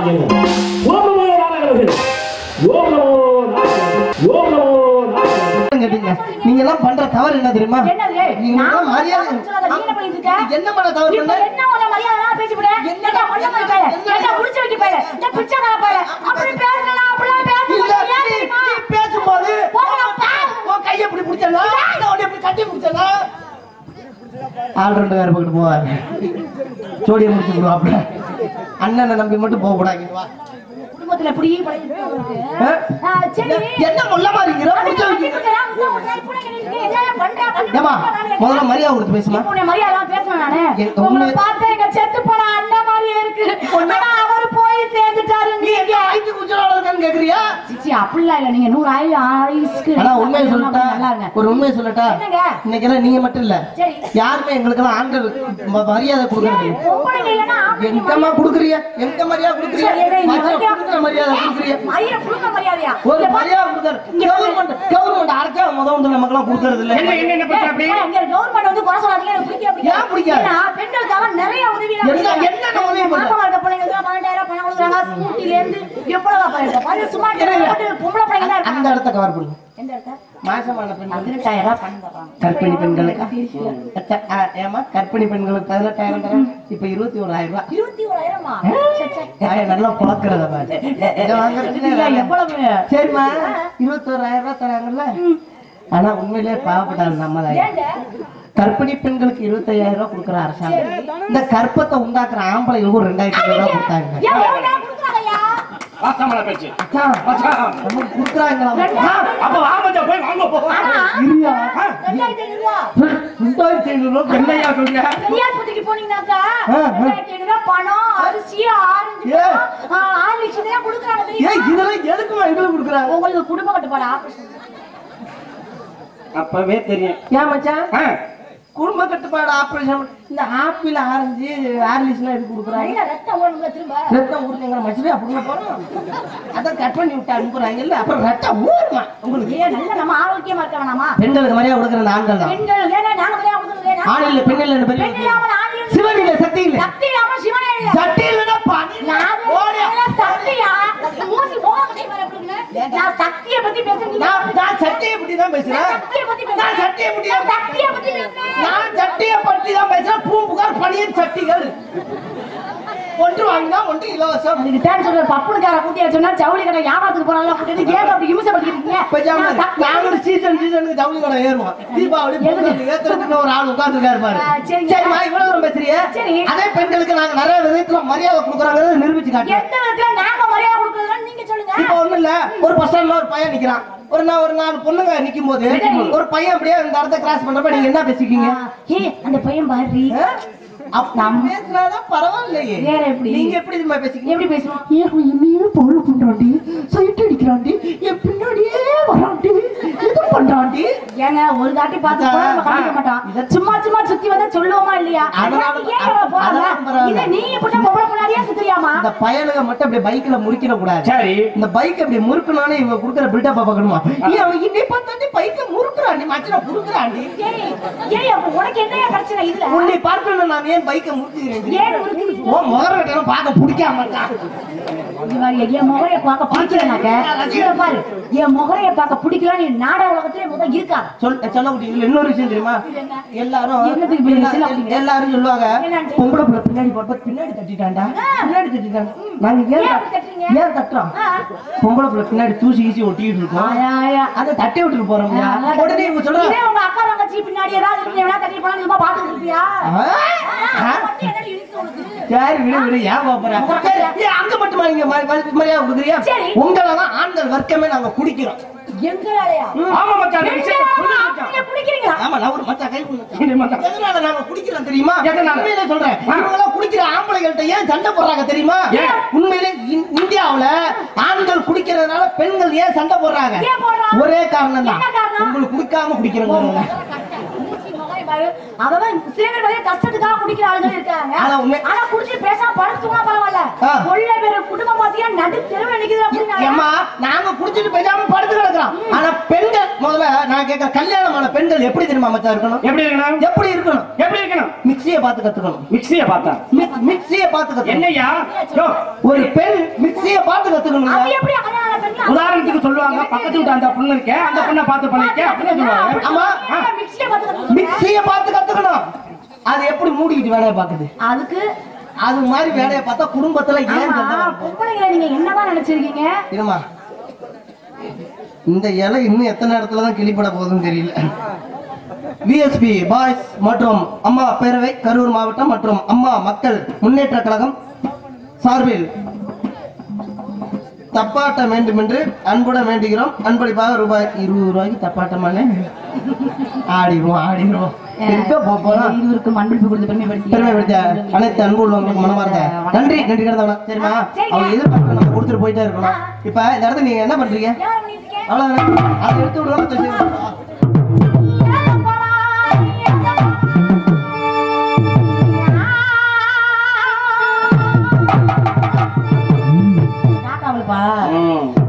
நாராயண ஓம் நமோ நாராயணர்கள் ஓம் நமோ நாராயண ஓம் நமோ நாராயண கேட்டீங்க? நீங்க எல்லாம் பண்ற தவறு என்ன தெரியுமா? நீங்க எல்லாம் மரியாதை என்ன என்ன பண்ண தவறு பண்ண? என்ன உன்னை மரியாதைலாம் பேசிவிட? ஏண்டா மொட்டை மலை பயல? ஏண்டா முடிச்சு வைக்க பயல? இந்த பிச்சைக்கார பயல? அப்படி பேசுறேனா? அப்படிலாம். ஏன் நீ பேசும்போது. உன் கையை இப்படி பிடிச்சனா? நான் உன்னை இப்படி கட்டி பிடிச்சனா? ஆள் ரெண்டு பேர் பக்கத்து போவாரு. ஜோடியை முடிச்சு விடுவாப்ல அண்ணனை நம்பி மட்டும் போக கூடாது வா. குடும்பத்துல. என்ன முள்ள மாதிரி? ஏமா முதல்ல மரியாதை கொடுத்து பேசுமா உன்னை மரியாதைலாம் பேசணும் நானு. என் உங்களை உண்மை- பார்த்தா எங்க செத்து போன அண்ணன் மாதிரியே இருக்கு. அவரு போய் சேர்ந்துட்டாரு நீங்க. கேக்குறியா சிச்சி, அப்படிலாம் இல்ல. நீங்க நூறு ஆயிரம் ஆயுசுக்கு ஆனா உண்மையை சொல்லட்டா. ஒரு உண்மையை சொல்லட்டா நீங்க மட்டும் இல்ல. யாருமே எங்களுக்கு எல்லாம் ஆண்கள் மரியாதை கொடுக்கறது எங்கம்மா குடுக்குறிய எங்க குடுக்குறிய குடுக்குறிய? ஒரு கொடுக்குற. கவர்மெண்ட் கவர்மெண்ட் அரைச்சா முத வந்து நமக்கு எல்லாம் கொடுக்கறது இல்ல என்ன என்ன என்ன அப்படி government வந்து குறை சொல்லாதீங்க. ஏன் பிடிக்காது? பெண்களுக்காக நிறைய உதவிலாம் என்ன-. என்னென்ன உதவி பண்றாங்க? மாசமா இருக்க பிள்ளைங்களுக்குலாம் 12,000 பணம் கொடுக்குறாங்க. ஸ்கூட்டில இருந்து எவ்வளவு பாரு, சும்மா பொம்பளை தான் அந்த. இடத்த கவர் பண்ணுங்க எந்த இடத்த? மாசமான பெண்கள். பதினெட்டாயிரம் ரூபாய் பணம் தர்றாங்க. கர்ப்பிணி பெண்களுக்கு? ஏம்மா? கர்ப்பிணி பெண்களுக்கு பதினெட்டாயிரம் தரேன். இப்ப இருபத்தி ஓராயிரம் ரூபாய் இருபத்தி ஓராயிரமா? நல்லா புழக்கிறத. எவ்வளவு? சரிம்மா. இருபத்தோராயிரம் ரூபாய் தராங்கல்ல? ஆனா உண்மையிலே பாவப்பட்டாங்க நம்ம ஏங்க? கர்ப்பிணி பெண்களுக்கு இருபத்தையாயிரம் ரூபாய் கொடுக்குற அரசாங்கம். இந்த கற்பத்தை உண்டாக்குற ஆம்பளைகளுக்கு ஒரு ரெண்டாயிரத்தி ஐநூறு ரூபாய் கொடுத்தாங்க ஏன் எவ்வளவு நேரம் கொடுக்குறாங்கய்யா? வாசமல பேச்சு. அப்ப போய் வாங்க ரெண்டாயிரத்தி ஐநூறு. ரூபாய் என்னையா பெரியாஸ்பத்திரிக்கு போனீங்கன்னாக்கா. ரெண்டாயிரத்தி ஐநூறு ரூபாய் பணம், அரிசி, ஆரஞ்சு ஏ. பழம், ஆ, ஆர்லிக்ஸ் இதெல்லாம் கொடுக்குறாங்க? ஏன் இதெல்லாம் எதுக்குமா எங்களுக்கு கொடுக்குறாங்க உங்களுக்கு குடும்ப கட்டுப்பாடு ஆபரேஷன் அப்பவே தெரியும். ஏன் மச்சான்? குடும்ப கட்டுப்பாடு ஆபரேஷன் இந்த ஆப்பிள் ஆரஞ்சு ஆர்லிஸ்லாம் எதுக்கு கொடுக்குறாங்க. ரத்தம் ஓடணும்ல திரும்ப. ரத்தம் ஊறுங்கிற மச்சிலே அப்படிங்க போறோம் அதான் கட் பண்ணி விட்டு அனுப்புறாங்கல்ல அப்புறம் ரத்தம் ஊறுமா உங்களுக்கு? ஏன் நல்ல நம்ம ஆரோக்கியமா இருக்க வேணாமா? பெண்களுக்கு மரியாதை கொடுக்குற ஆண்கள் தான். பெண்கள் ஏன்னா நாங்க மரியாதை கொடுக்கறது ஆண் இல்ல பெண் இல்ல பெண் இல்லாமல் ஆண் இல்லை. சிவன் இல்ல சக்தி இல்ல. சக்தி இல்லாமல் சிவனே இல்லை. சக்தி இல்ல. நான் நான் சக்தியை பத்தி பேசுறேன். நீங்க நான் நான் சக்தியை பத்தி தான் பேசுறேன். சக்தியை பத்தி. நான் சக்தியை பத்தி நான் சக்தியை பத்தி பேசுறேன். நான் சக்தியை பத்தி தான் பேசுறேன். பூம்புகார் பணியின் சக்திகள். ஒன்று வாங்கினா ஒன்று இலவசம். அதுக்கு தான் சொல்ற பப்புனுக்கார கூட்டியா சொன்னா ஜவுளி கடை வியாபாரத்துக்கு போறாங்க கூட்டிட்டு ஏன் அப்படி நான் சக்தி- நாங்களும் சீசன் சீசனுக்கு ஜவுளி கடை ஏறுவோம் தீபாவளி ஏத்துறதுக்கு ஒரு ஆள் உட்கார்ந்துருக்காரு பாரு. ஆ, சரிங்க. சரிம்மா இவ்வளவு சரி. அதே பெண்களுக்கு நாங்க நிறைய விதத்துல மரியாதை கொடுக்குறாங்கிறத நிரூபிச்சு காட்டுறோம் எந்த விதத்துல நாங்க மரியாதை கொடுக்கறதுன்னு நீங்க சொல்லுங்க ஒரு பஸ் ஸ்டாண்ட்ல ஒரு பையன் நிக்கிறான். ஒரு நான் ஒரு நாலு பொண்ணுங்க நிக்கும் போது. ஒரு பையன் அப்படியே இந்த இடத்த கிராஸ் பண்றப்ப நீங்க என்ன பேசிக்கீங்க? ஏய் அந்த பையன் பாரு. பின்னாடியே வராண்டி? ஏங்க ஒரு தாட்டி பார்த்து கூட நம்ம மாட்டோம் சும்மா சும்மா சுத்தி வந்தா சொல்லுவோமா இல்லையா. இதை நீ இப்படி பொம்பளை பிள்ளையாடியே சுத்துறியாமா இந்த பயலுக மட்டும் அப்படியே பைக்ல முறிக்கிற கூடாது. சரி. இந்த பைக் அப்படி முறுக்கணும்னு இவங்க குடுக்குற பில்டப் பார்க்கணுமா? ஏன் அவன் இன்னை பார்த்தாண்டி பைக்க முறுக்குறாண்டி மச்சன குடுக்குறாண்டி ஏய் ஏய் அப்ப உனக்கு என்ன பிரச்சனை இதுல? உன்னை பார்க்கணும் நான் ஏன் பைக்க முறுக்குறேன் ஏன் முறுக்குறீங்க? ஓ முகர பார்க்க பிடிக்காம என் முகரைய பார்க்க பிடிக்கலனாக்க இங்க பாரு என் முகரைய பார்க்க பிடிக்கல நீ நாடக உலகத்திலே முதல் இருக்கா சொல் சொல்ல முடியும் இன்னொரு விஷயம் தெரியுமா என்ன? எல்லாரும்? எல்லாரும் சொல்லுவாங்க? பொம்பளை பின்னாடி போட்டு பின்னாடி தட்டிட்டாண்டா பின்னாடி தட்டிட்டாங்க நாங்க ஏன் ஏன் தட்டுறோம். பொம்பளை பிள்ளை பின்னாடி தூசி ஈசி ஒட்டிட்டு இருக்கோம். அதை தட்டி விட்டுட்டு போறோம் உடனே இவங்க சொல்றாங்க உங்க அக்கா தங்கச்சி பின்னாடி ஏதாவது இருந்து தட்டி போனா நீ பாத்துட்டு இருப்பியா? சரி விடு விடு. ஏன் பாப்பறா அங்க மட்டுமா நீங்க மரியாதை கொடுக்குறியா? சரி. உங்களை தான் ஆண்கள் வர்க்கமே நாங்க குடிக்கிறோம். எங்களாலயா? ஆமா மச்சான் இந்த விஷயத்தை மச்சான். நான் ஒரு கை மச்சான். எதனால நாங்க குடிக்கிறோம் தெரியுமா எதனால? உண்மையிலே சொல்றேன். இவங்க எல்லாம் குடிக்கிற ஆம்பளைகள்ட்ட ஏன் சண்டை போடுறாங்க தெரியுமா? உண்மையிலே இந்- இந்தியாவுல ஆண்கள் குடிக்கிறதுனால பெண்கள் ஏன் சண்டை போடுறாங்க? ஒரே காரணம் தான் என்ன காரணம்? உங்களுக்கு குடிக்காம குடிக்கிறவங்க பாரு. அவன் சில பேர் கஷ்டத்துக்காக குடிக்கிற ஆளுங்க இருக்காங்க. ஆனா குடிச்சு பேசாம படுத்துனா பரவாயில்ல. கொள்ள பேரு குடும்பம் பாத்தீங்கன்னா நடு தெருவில் நிக்குது அப்படின்னா நாங்க குடிச்சிட்டு பேசாம படுத்து கிடக்குறோம். ஆனா பெண்கள் முதல்ல நான் கேட்கிற கல்யாணமான பெண்கள் எப்படி தெரியுமா மச்சா இருக்கணும்? எப்படி இருக்கணும்? எப்படி இருக்கணும்? எப்படி இருக்கணும்? மிக்சியை பார்த்து கத்துக்கணும். மிக்சிய பார்த்தா? மிக்- மிக்சியை பார்த்து கத்துக்கணும். என்னய்யா யோ, ஒரு பெண் மிக்சியை பார்த்து கத்துக்கணும் உதாரணத்துக்கு சொல்லுவாங்க. பக்கத்து வீட்டு அந்த பொண்ணு இருக்கே அந்த பொண்ணை பார்த்து பண்ணிக்க அப்படின்னு சொல்லுவாங்க. ஆமா? மிக்சியை பார்த்து கத்துக்கணும். அது எப்படி மூடிக்கிட்டு வேலையை பாக்குது அதுக்கு அது மாதிரி வேலையை பார்த்தா குடும்பத்துல ஏன்? பொம்பளைங்களை நீங்க என்னதான் நினைச்சிருக்கீங்க? இருமா. இந்த இலை இன்னும் எத்தனை இடத்துல தான் கிளிப்பட போகுதுன்னு தெரியல. விஎஸ்பி பாய்ஸ் மற்றும் அம்மா பேரவை கரூர் மாவட்டம் மற்றும் அம்மா மக்கள் முன்னேற்ற கழகம் சார்பில் தப்பாட்டம் வேண்டும் என்று அன்புடன் வேண்டுகிறோம். அன்பளிப்பாக ரூபாய் இருபது ரூபாய்க்கு தப்பாட்டமானே ஆடிடுவோம் ஆடிடுவோம். இருவருக்கும் அன்பளிப்பு கொடுத்து பெருமைப்படுத்தி அனைத்து அன்பு உள்ளவங்களுக்கு மனமார்ந்த நன்றி நன்றி கிடந்தவனா சரிங்க. அவங்க எதிர்பார்க்க நம்ம கொடுத்துட்டு போயிட்டே இருக்கணும் இப்ப இந்த இடத்துல நீங்க என்ன பண்றீங்க? அவ்வளவுதானே? அதை எடுத்து விடுவோம் 嗯。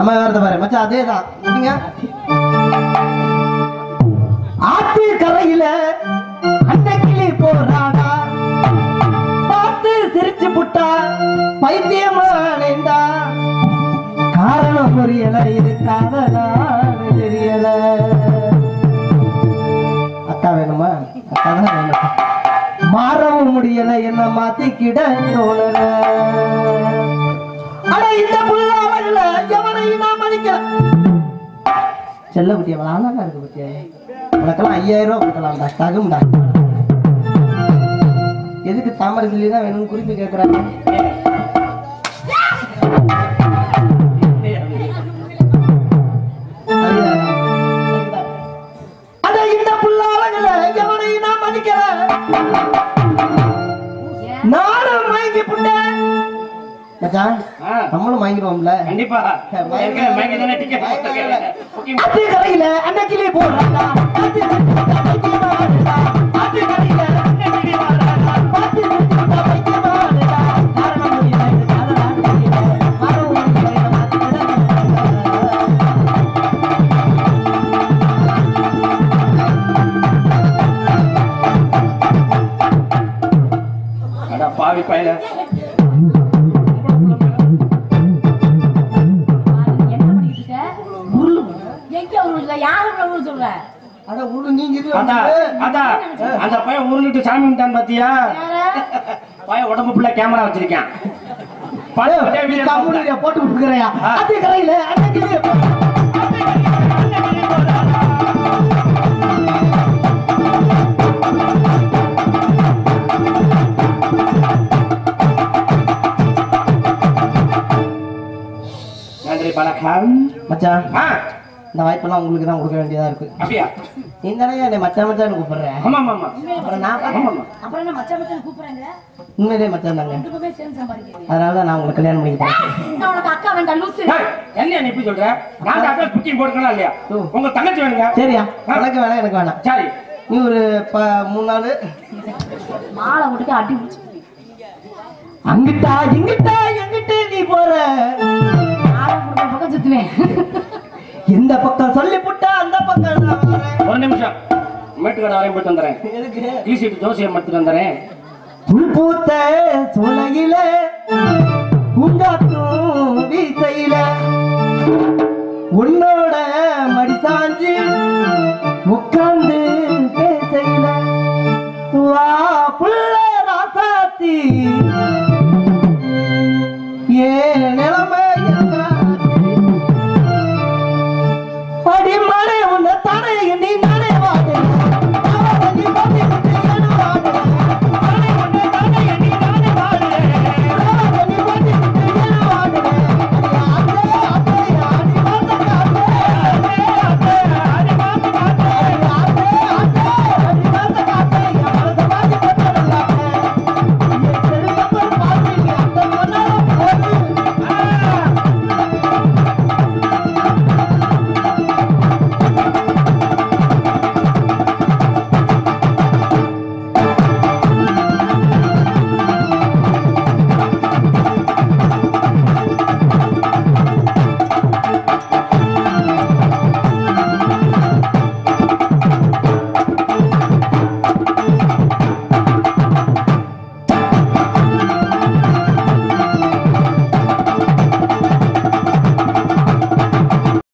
நம்ம வேறத பாரு மச்சா அதே தான் ஆத்து கரையில அந்த கிளி போறாடா. பார்த்து சிரிச்சு புட்டா பைத்தியமானேண்டா காரணம் புரியல இது தெரியல. அக்கா வேணுமா? அக்கா தான் வேணும். மாறவும் முடியல என்ன மாத்திக்கிட தோணல. அட இந்த புல்லாவல்ல எவனையும் நான் மதிக்கல செல்ல குட்டி அவள் அழகா இருக்கு குட்டி உனக்கெல்லாம் ஐயாயிரம் ரூபாய் கொடுக்கலாம்டா. தகும்டா. எதுக்கு தாமரை சொல்லி தான் வேணும்னு குறிப்பு கேட்கறாங்க தெரியல. மரம் உடையல, இதை மாத்திக்கிட அட பாவி பயல. உருளுற? யாரு சொல்ற? அட உரு நீங்க அதா அதா அந்த பையன் உருண்டுட்டு சாமி கும்பிட்டான் பாத்தியா? பையன் உடம்பு ஃபுல்லா கேமரா வச்சிருக்கான். போட்டு விட்டுக்கிறையா அத்து கரையில அன்னைக்கிளி நன்றி வணக்கம். மச்சான். ஆ, இந்த வாய்ப்பெல்லாம் உங்களுக்கு தான் கொடுக்க வேண்டியதா இருக்கு. அப்படியா? நீ தானே என்னை மச்சான் மச்சான் கூப்பிடுறேன் ஆமா ஆமா அப்புறம் நான் ஆமா அப்புறம் என்ன மச்சான் மச்சான் கூப்பிடுறாங்க? உண்மையிலே மச்சான் தாங்க. அதனால தான் நான் உங்களுக்கு கல்யாணம் பண்ணி போறேன். நான் உனக்கு அக்கா வேண்டாம், லூசு. என்ன நீ இப்படி சொல்ற? நான் அட்ரஸ் புக்கிங் போட்டுக்கலாம் இல்லையா? ஓ. உங்க தங்கச்சி வேணுங்க. சரியா? எனக்கு வேணாம் எனக்கு வேணாம். சரி. நீ ஒரு ப மூணு நாள். மாலை போட்டுட்டு அடி. அங்கிட்டா இங்கிட்டா எங்கிட்ட நீ போற? போட்டு ஒரு பக்கம் சுத்துவேன். எந்த பக்கம் சொல்லி புட்டா அந்த பக்கம் ஒரு நிமிஷம். மேட்டுக்கடை வரையும் போயிட்டு வந்துறேன். எதுக்கு? ஈசிட்டு ஜோசியம் எடுத்துட்டு வந்துறேன் பூத்த சோலையில